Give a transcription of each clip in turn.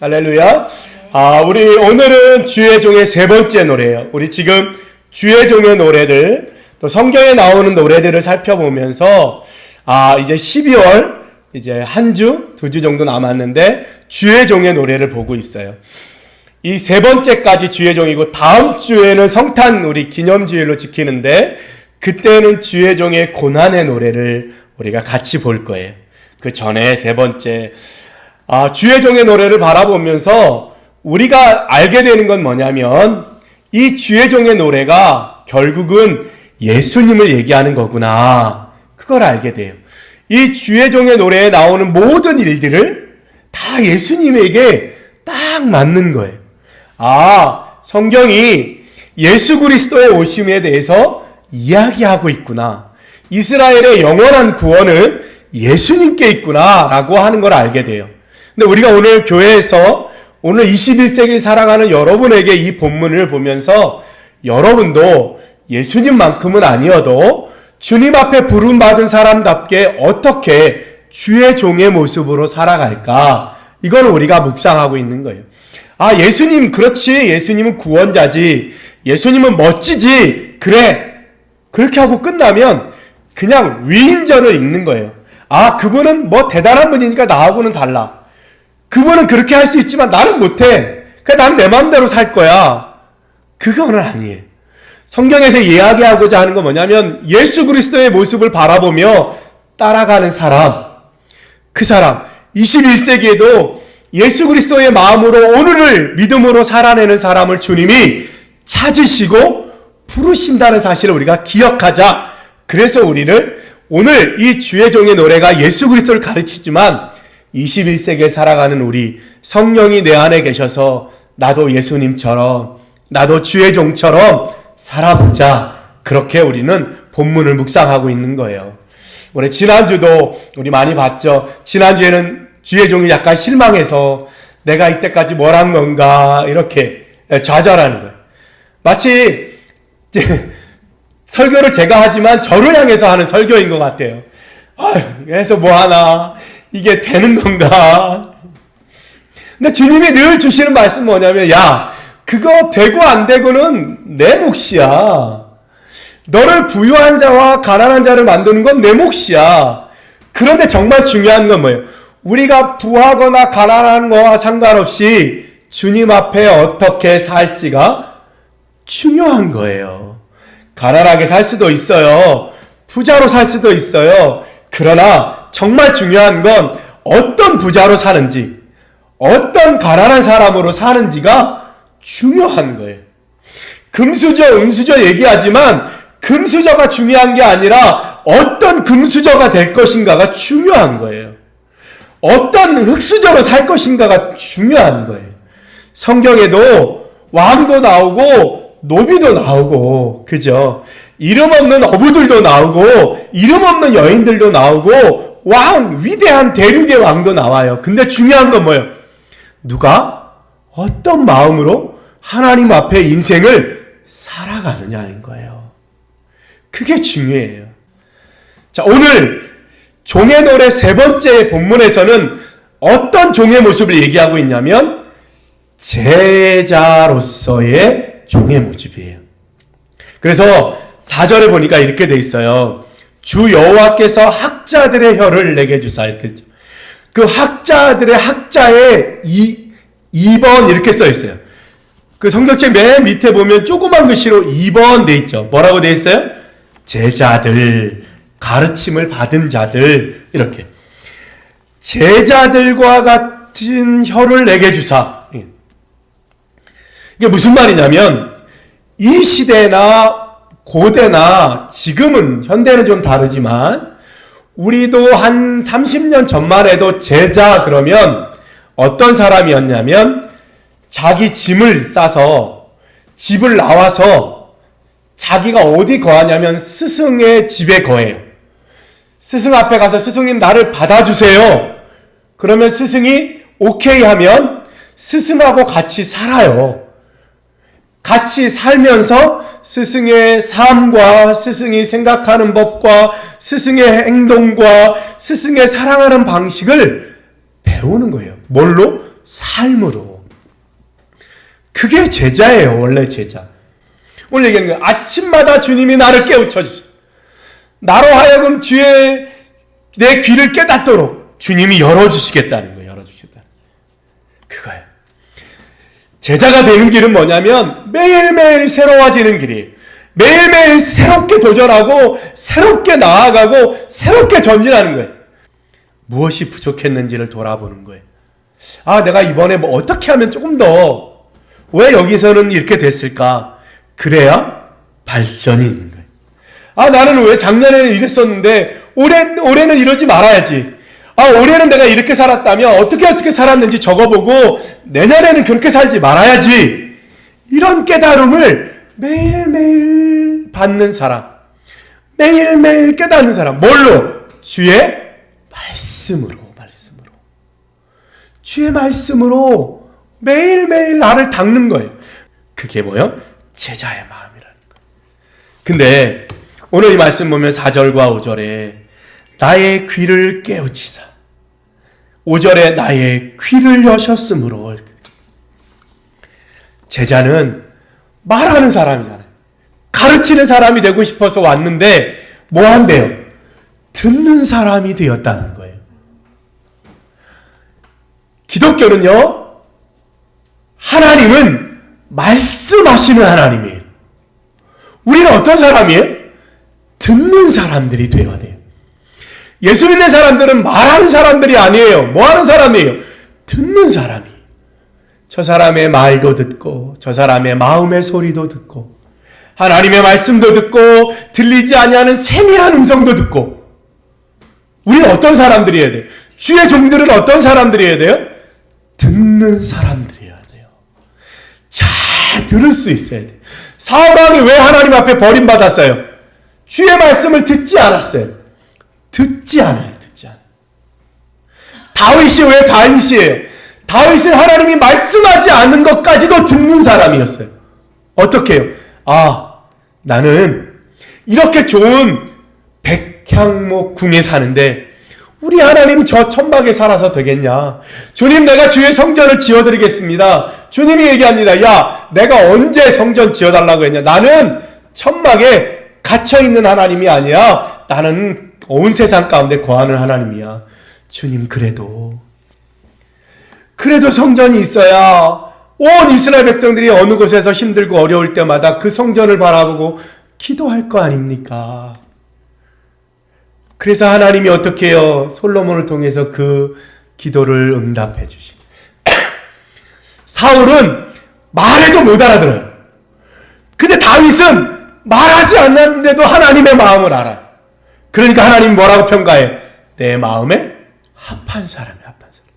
할렐루야. 아, 우리 오늘은 주의 종의 세 번째 노래예요. 우리 지금 주의 종의 노래들, 또 성경에 나오는 노래들을 살펴보면서 아, 이제 12월 이제 한 주, 두 주 정도 남았는데 주의 종의 노래를 보고 있어요. 이 세 번째까지 주의 종이고 다음 주에는 성탄 우리 기념주일로 지키는데 그때는 주의 종의 고난의 노래를 우리가 같이 볼 거예요. 그 전에 세 번째 아, 주의 종의 노래를 바라보면서 우리가 알게 되는 건 뭐냐면 이 주의 종의 노래가 결국은 예수님을 얘기하는 거구나. 그걸 알게 돼요. 이 주의 종의 노래에 나오는 모든 일들을 다 예수님에게 딱 맞는 거예요. 아, 성경이 예수 그리스도의 오심에 대해서 이야기하고 있구나. 이스라엘의 영원한 구원은 예수님께 있구나 라고 하는 걸 알게 돼요. 근데 우리가 오늘 교회에서 오늘 21세기를 살아가는 여러분에게 이 본문을 보면서 여러분도 예수님만큼은 아니어도 주님 앞에 부름받은 사람답게 어떻게 주의 종의 모습으로 살아갈까? 이걸 우리가 묵상하고 있는 거예요. 아, 예수님, 그렇지. 예수님은 구원자지. 예수님은 멋지지. 그래. 그렇게 하고 끝나면 그냥 위인전을 읽는 거예요. 아, 그분은 뭐 대단한 분이니까 나하고는 달라. 그분은 그렇게 할 수 있지만 나는 못해. 그러니까 난내 마음대로 살 거야. 그거는 아니에요. 성경에서 이야기하고자 하는 건 뭐냐면 예수 그리스도의 모습을 바라보며 따라가는 사람. 그 사람. 21세기에도 예수 그리스도의 마음으로 오늘을 믿음으로 살아내는 사람을 주님이 찾으시고 부르신다는 사실을 우리가 기억하자. 그래서 우리를 오늘 이 주의 종의 노래가 예수 그리스도를 가르치지만 21세기에 살아가는 우리 성령이 내 안에 계셔서 나도 예수님처럼 나도 주의 종처럼 살아보자. 그렇게 우리는 본문을 묵상하고 있는 거예요. 우리 지난주도 우리 많이 봤죠. 지난주에는 주의 종이 약간 실망해서 내가 이때까지 뭘 한 건가 이렇게 좌절하는 거예요. 마치 설교를 제가 하지만 저를 향해서 하는 설교인 것 같아요. 아유, 그래서 뭐 하나 이게 되는 건가? 근데 주님이 늘 주시는 말씀 뭐냐면 야 그거 되고 안 되고는 내 몫이야. 너를 부유한 자와 가난한 자를 만드는 건 내 몫이야. 그런데 정말 중요한 건 뭐예요? 우리가 부하거나 가난한 거와 상관없이 주님 앞에 어떻게 살지가 중요한 거예요. 가난하게 살 수도 있어요. 부자로 살 수도 있어요. 그러나 정말 중요한 건 어떤 부자로 사는지, 어떤 가난한 사람으로 사는지가 중요한 거예요. 금수저, 은수저 얘기하지만 금수저가 중요한 게 아니라 어떤 금수저가 될 것인가가 중요한 거예요. 어떤 흙수저로 살 것인가가 중요한 거예요. 성경에도 왕도 나오고 노비도 나오고 그죠? 이름 없는 어부들도 나오고 이름 없는 여인들도 나오고 왕 위대한 대륙의 왕도 나와요. 근데 중요한 건 뭐예요? 누가 어떤 마음으로 하나님 앞에 인생을 살아가느냐인 거예요. 그게 중요해요. 자, 오늘 종의 노래 세 번째 본문에서는 어떤 종의 모습을 얘기하고 있냐면 제자로서의 종의 모습이에요. 그래서 4절에 보니까 이렇게 돼 있어요. 주 여호와께서 학자들의 혀를 내게 주사 이렇게 그 학자들의 학자의 이 2번 이렇게 써 있어요. 그 성경책 맨 밑에 보면 조그만 글씨로 2번 돼 있죠. 뭐라고 돼 있어요? 제자들, 가르침을 받은 자들 이렇게 제자들과 같은 혀를 내게 주사. 예. 이게 무슨 말이냐면 이 시대나 고대나 지금은 현대는 좀 다르지만 우리도 한 30년 전만 해도 제자 그러면 어떤 사람이었냐면 자기 짐을 싸서 집을 나와서 자기가 어디 거하냐면 스승의 집에 거해요. 스승 앞에 가서 스승님 나를 받아주세요. 그러면 스승이 오케이 하면 스승하고 같이 살아요. 같이 살면서 스승의 삶과 스승이 생각하는 법과 스승의 행동과 스승의 사랑하는 방식을 배우는 거예요. 뭘로? 삶으로. 그게 제자예요, 원래 제자. 오늘 얘기하는 거예요. 아침마다 주님이 나를 깨우쳐 주시. 나로 하여금 주의 내 귀를 깨닫도록 주님이 열어주시겠다는 거예요. 열어주시겠다. 그거예요. 제자가 되는 길은 뭐냐면 매일매일 새로워지는 길이에요. 매일매일 새롭게 도전하고 새롭게 나아가고 새롭게 전진하는 거예요. 무엇이 부족했는지를 돌아보는 거예요. 아, 내가 이번에 뭐 어떻게 하면 조금 더 왜 여기서는 이렇게 됐을까? 그래야 발전이 있는 거예요. 아, 나는 왜 작년에는 이랬었는데 올해 올해는 이러지 말아야지. 아, 올해는 내가 이렇게 살았다면 어떻게 어떻게 살았는지 적어보고 내년에는 그렇게 살지 말아야지. 이런 깨달음을 매일매일 받는 사람. 매일매일 깨닫는 사람. 뭘로? 주의 말씀으로, 말씀으로. 주의 말씀으로 매일매일 나를 닦는 거예요. 그게 뭐요? 제자의 마음이라는 거예요. 근데 오늘 이 말씀 보면 4절과 5절에 나의 귀를 깨우치사 5절에 나의 귀를 여셨으므로 제자는 말하는 사람이잖아요. 가르치는 사람이 되고 싶어서 왔는데 뭐 한대요? 듣는 사람이 되었다는 거예요. 기독교는요, 하나님은 말씀하시는 하나님이에요. 우리는 어떤 사람이에요? 듣는 사람들이 되어야 돼요. 예수 믿는 사람들은 말하는 사람들이 아니에요. 뭐 하는 사람이에요? 듣는 사람이. 저 사람의 말도 듣고, 저 사람의 마음의 소리도 듣고, 하나님의 말씀도 듣고, 들리지 아니하는 세미한 음성도 듣고. 우리는 어떤 사람들이어야 돼요? 주의 종들은 어떤 사람들이어야 돼요? 듣는 사람들이어야 돼요. 잘 들을 수 있어야 돼요. 사울왕이 왜 하나님 앞에 버림받았어요? 주의 말씀을 듣지 않았어요. 듣지 않아요. 듣지 않아요. 다윗이 왜 다윗이에요? 다윗은 하나님이 말씀하지 않는 것까지도 듣는 사람이었어요. 어떻게 해요? 아, 나는 이렇게 좋은 백향목 궁에 사는데 우리 하나님 저 천막에 살아서 되겠냐? 주님 내가 주의 성전을 지어드리겠습니다. 주님이 얘기합니다. 야, 내가 언제 성전 지어달라고 했냐? 나는 천막에 갇혀있는 하나님이 아니야. 나는 온 세상 가운데 거하는 하나님이야. 주님, 그래도, 그래도 성전이 있어야 온 이스라엘 백성들이 어느 곳에서 힘들고 어려울 때마다 그 성전을 바라보고 기도할 거 아닙니까? 그래서 하나님이 어떻게 해요? 솔로몬을 통해서 그 기도를 응답해 주신. 사울은 말해도 못 알아들어요. 근데 다윗은 말하지 않는데도 하나님의 마음을 알아요. 그러니까 하나님 뭐라고 평가해? 내 마음에 합한 사람이 합한 사람.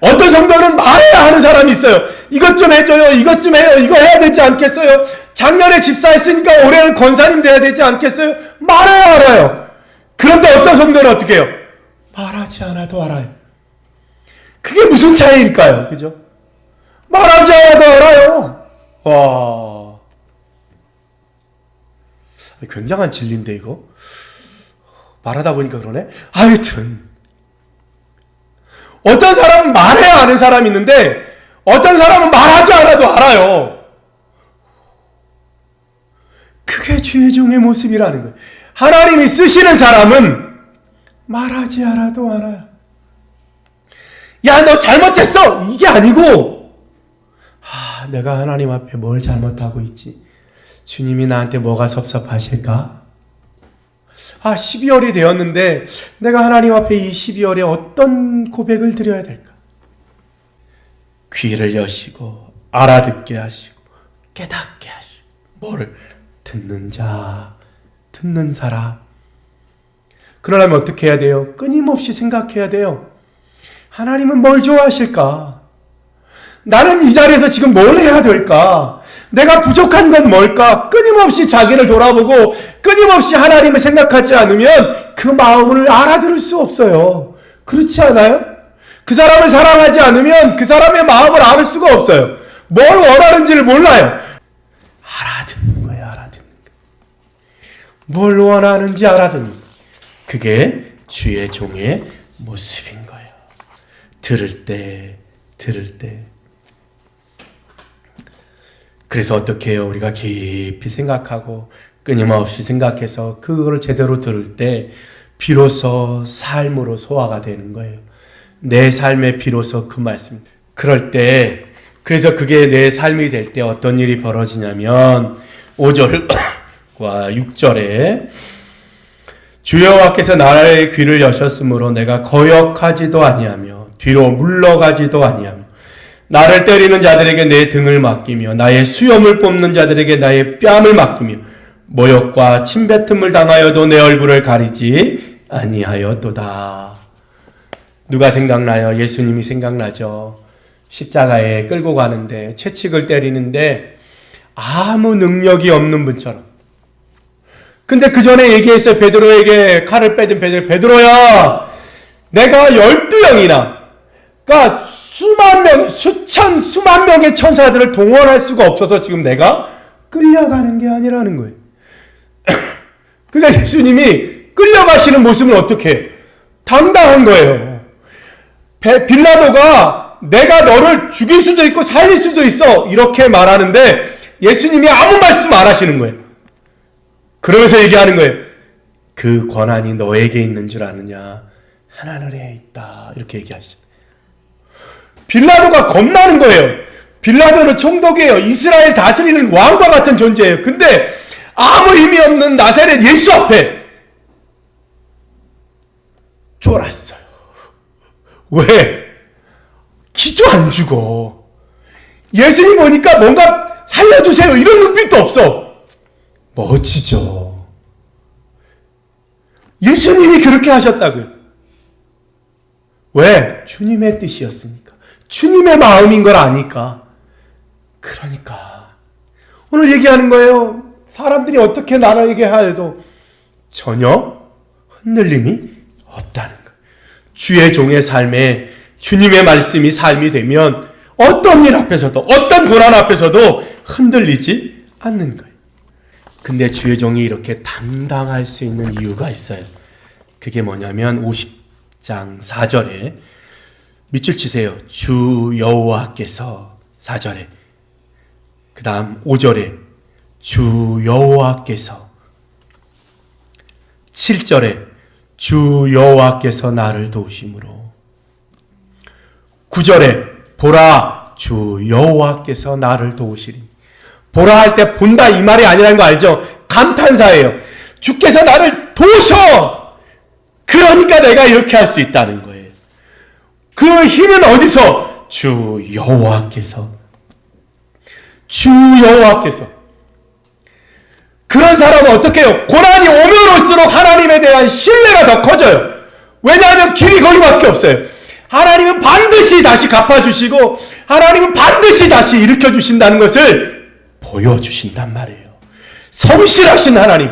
어떤 성도는 말해야 하는 사람이 있어요. 이것 좀 해줘요. 이것 좀 해요. 이거 해야 되지 않겠어요? 작년에 집사했으니까 올해는 권사님 돼야 되지 않겠어요? 말해야 알아요. 그런데 어떤 성도는 어떻게 해요? 말하지 않아도 알아요. 그게 무슨 차이일까요? 그죠? 말하지 않아도 알아요. 와. 굉장한 진리인데, 이거? 말하다 보니까 그러네? 하여튼. 어떤 사람은 말해야 아는 사람이 있는데, 어떤 사람은 말하지 않아도 알아요. 그게 주의 종의 모습이라는 거예요. 하나님이 쓰시는 사람은 말하지 않아도 알아요. 야, 너 잘못했어! 이게 아니고, 아, 내가 하나님 앞에 뭘 잘못하고 있지? 주님이 나한테 뭐가 섭섭하실까? 아, 12월이 되었는데, 내가 하나님 앞에 이 12월에 어떤 고백을 드려야 될까? 귀를 여시고, 알아듣게 하시고, 깨닫게 하시고, 뭐를 듣는 자, 듣는 사람. 그러려면 어떻게 해야 돼요? 끊임없이 생각해야 돼요. 하나님은 뭘 좋아하실까? 나는 이 자리에서 지금 뭘 해야 될까? 내가 부족한 건 뭘까? 끊임없이 자기를 돌아보고 끊임없이 하나님을 생각하지 않으면 그 마음을 알아들을 수 없어요. 그렇지 않아요? 그 사람을 사랑하지 않으면 그 사람의 마음을 알을 수가 없어요. 뭘 원하는지를 몰라요. 알아듣는 거예요, 알아듣는 거. 뭘 원하는지 알아듣는 거. 그게 주의 종의 모습인 거예요. 들을 때 들을 때. 그래서 어떻게 해요? 우리가 깊이 생각하고 끊임없이 생각해서 그거를 제대로 들을 때 비로소 삶으로 소화가 되는 거예요. 내 삶에 비로소 그 말씀. 그럴 때 그래서 그게 내 삶이 될 때 어떤 일이 벌어지냐면 5절과 6절에 주 여호와께서 나의 귀를 여셨으므로 내가 거역하지도 아니하며 뒤로 물러가지도 아니하며 나를 때리는 자들에게 내 등을 맡기며 나의 수염을 뽑는 자들에게 나의 뺨을 맡기며 모욕과 침뱉음을 당하여도 내 얼굴을 가리지 아니하였도다. 누가 생각나요? 예수님이 생각나죠. 십자가에 끌고 가는데 채찍을 때리는데 아무 능력이 없는 분처럼. 근데 그 전에 얘기했어요. 베드로에게 칼을 빼든 베드로, 베드로야, 내가 열두 영이나, 그러니까 수만 명, 수천, 수만 명의 천사들을 동원할 수가 없어서 지금 내가 끌려가는 게 아니라는 거예요. 그러니까 예수님이 끌려가시는 모습은 어떻게? 당당한 거예요. 베, 빌라도가 내가 너를 죽일 수도 있고 살릴 수도 있어. 이렇게 말하는데 예수님이 아무 말씀 안 하시는 거예요. 그러면서 얘기하는 거예요. 그 권한이 너에게 있는 줄 아느냐? 하나님에 있다. 이렇게 얘기하시죠. 빌라도가 겁나는 거예요. 빌라도는 총독이에요. 이스라엘 다스리는 왕과 같은 존재예요. 근데 아무 힘이 없는 나사렛 예수 앞에 쫄았어요. 왜? 기도 안 주고 예수님 보니까 뭔가 살려주세요 이런 눈빛도 없어. 멋지죠. 예수님이 그렇게 하셨다고요. 왜? 주님의 뜻이었으니까. 주님의 마음인 걸 아니까. 그러니까. 오늘 얘기하는 거예요. 사람들이 어떻게 나라에게 하여도 전혀 흔들림이 없다는 거. 주의 종의 삶에 주님의 말씀이 삶이 되면 어떤 일 앞에서도 어떤 고난 앞에서도 흔들리지 않는 거예요. 근데 주의 종이 이렇게 당당할 수 있는 이유가 있어요. 그게 뭐냐면 50장 4절에 밑줄 치세요. 주 여호와께서 4절에 그 다음 5절에 주 여호와께서 7절에 주 여호와께서 나를 도우심으로 9절에 보라 주 여호와께서 나를 도우시리 보라 할 때 본다 이 말이 아니라는 거 알죠? 감탄사예요. 주께서 나를 도우셔. 그러니까 내가 이렇게 할 수 있다는 거예요. 그 힘은 어디서? 주 여호와께서 주 여호와께서 그런 사람은 어떻게 해요? 고난이 오면 올수록 하나님에 대한 신뢰가 더 커져요. 왜냐하면 길이 거기밖에 없어요. 하나님은 반드시 다시 갚아주시고 하나님은 반드시 다시 일으켜주신다는 것을 보여주신단 말이에요. 성실하신 하나님,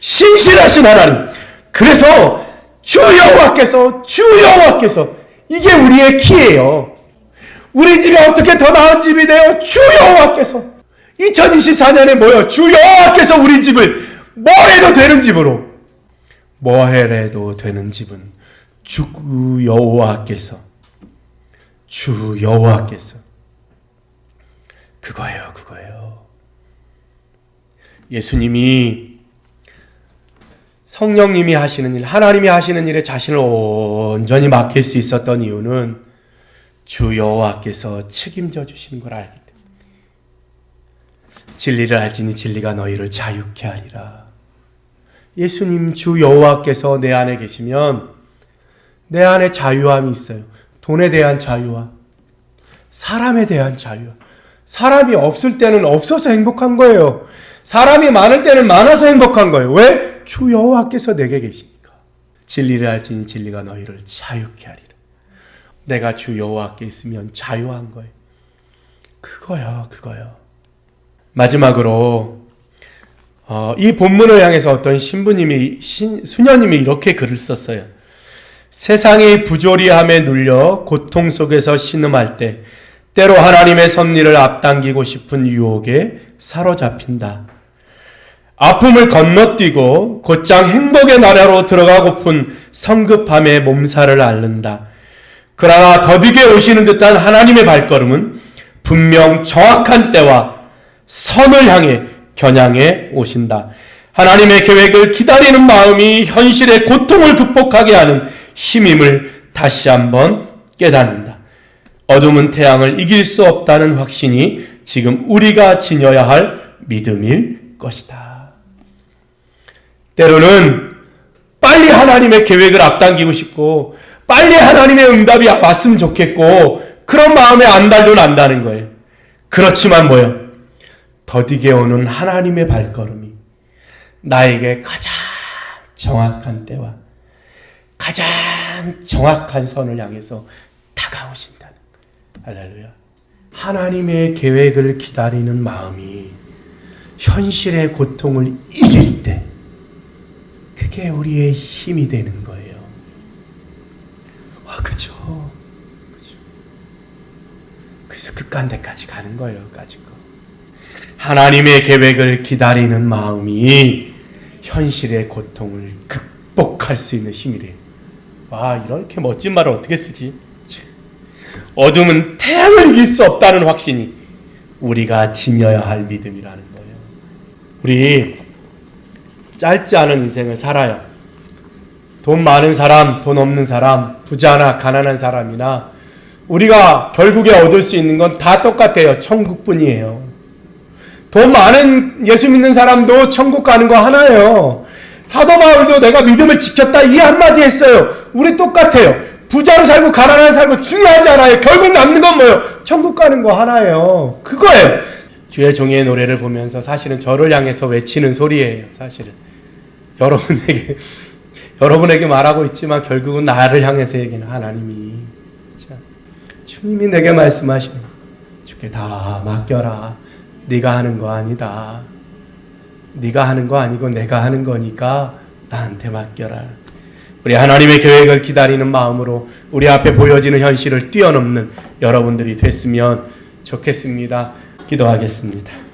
신실하신 하나님. 그래서 주 여호와께서 주 여호와께서 이게 우리의 키예요. 우리 집이 어떻게 더 나은 집이 돼요? 주 여호와께서 2024년에 뭐요? 주 여호와께서 우리 집을 뭘 해도 되는 집으로 뭐 해도 되는 집은 주 여호와께서 주 여호와께서 그거예요, 그거예요. 예수님이 성령님이 하시는 일, 하나님이 하시는 일에 자신을 온전히 맡길 수 있었던 이유는 주 여호와께서 책임져 주시는 걸 알기 때문에. 진리를 알지니 진리가 너희를 자유케 하리라. 예수님 주 여호와께서 내 안에 계시면 내 안에 자유함이 있어요. 돈에 대한 자유와 사람에 대한 자유. 사람이 없을 때는 없어서 행복한 거예요. 사람이 많을 때는 많아서 행복한 거예요. 왜? 주 여호와께서 내게 계시니까. 진리를 알지니 진리가 너희를 자유케 하리라. 내가 주 여호와께 있으면 자유한 거예요. 그거요, 그거요. 마지막으로 어, 이 본문을 향해서 어떤 신부님이 신, 수녀님이 이렇게 글을 썼어요. 세상이 부조리함에 눌려 고통 속에서 신음할 때 때로 하나님의 섭리를 앞당기고 싶은 유혹에 사로잡힌다. 아픔을 건너뛰고 곧장 행복의 나라로 들어가고픈 성급함에 몸살을 앓는다. 그러나 더디게 오시는 듯한 하나님의 발걸음은 분명 정확한 때와 선을 향해 겨냥해 오신다. 하나님의 계획을 기다리는 마음이 현실의 고통을 극복하게 하는 힘임을 다시 한번 깨닫는다. 어둠은 태양을 이길 수 없다는 확신이 지금 우리가 지녀야 할 믿음일 것이다. 때로는 빨리 하나님의 계획을 앞당기고 싶고 빨리 하나님의 응답이 왔으면 좋겠고 그런 마음에 안달도 난다는 거예요. 그렇지만 뭐요? 더디게 오는 하나님의 발걸음이 나에게 가장 정확한 때와 가장 정확한 선을 향해서 다가오신다는 거예요. 할렐루야. 하나님의 계획을 기다리는 마음이 현실의 고통을 이길 때 그게 우리의 힘이 되는 거예요. 와, 그죠? 그죠? 그래서 끝간데까지 가는 거예요, 까짓 거. 하나님의 계획을 기다리는 마음이 현실의 고통을 극복할 수 있는 힘이래요. 와, 이렇게 멋진 말을 어떻게 쓰지? 참. 어둠은 태양을 이길 수 없다는 확신이 우리가 지녀야 할 믿음이라는 거예요. 우리 짧지 않은 인생을 살아요. 돈 많은 사람, 돈 없는 사람, 부자나 가난한 사람이나 우리가 결국에 얻을 수 있는 건 다 똑같아요. 천국뿐이에요. 돈 많은 예수 믿는 사람도 천국 가는 거 하나예요. 사도 바울도 내가 믿음을 지켰다 이 한마디 했어요. 우리 똑같아요. 부자로 살고 가난한 살고 중요하지 않아요. 결국 남는 건 뭐예요? 천국 가는 거 하나예요. 그거예요. 주의 종의 노래를 보면서 사실은 저를 향해서 외치는 소리예요. 사실은 여러분에게 여러분에게 말하고 있지만 결국은 나를 향해서 얘기는 하나님이 참, 주님이 내게 말씀하시는 주께 다 맡겨라. 네가 하는 거 아니다. 네가 하는 거 아니고 내가 하는 거니까 나한테 맡겨라. 우리 하나님의 계획을 기다리는 마음으로 우리 앞에 보여지는 현실을 뛰어넘는 여러분들이 됐으면 좋겠습니다. 기도하겠습니다.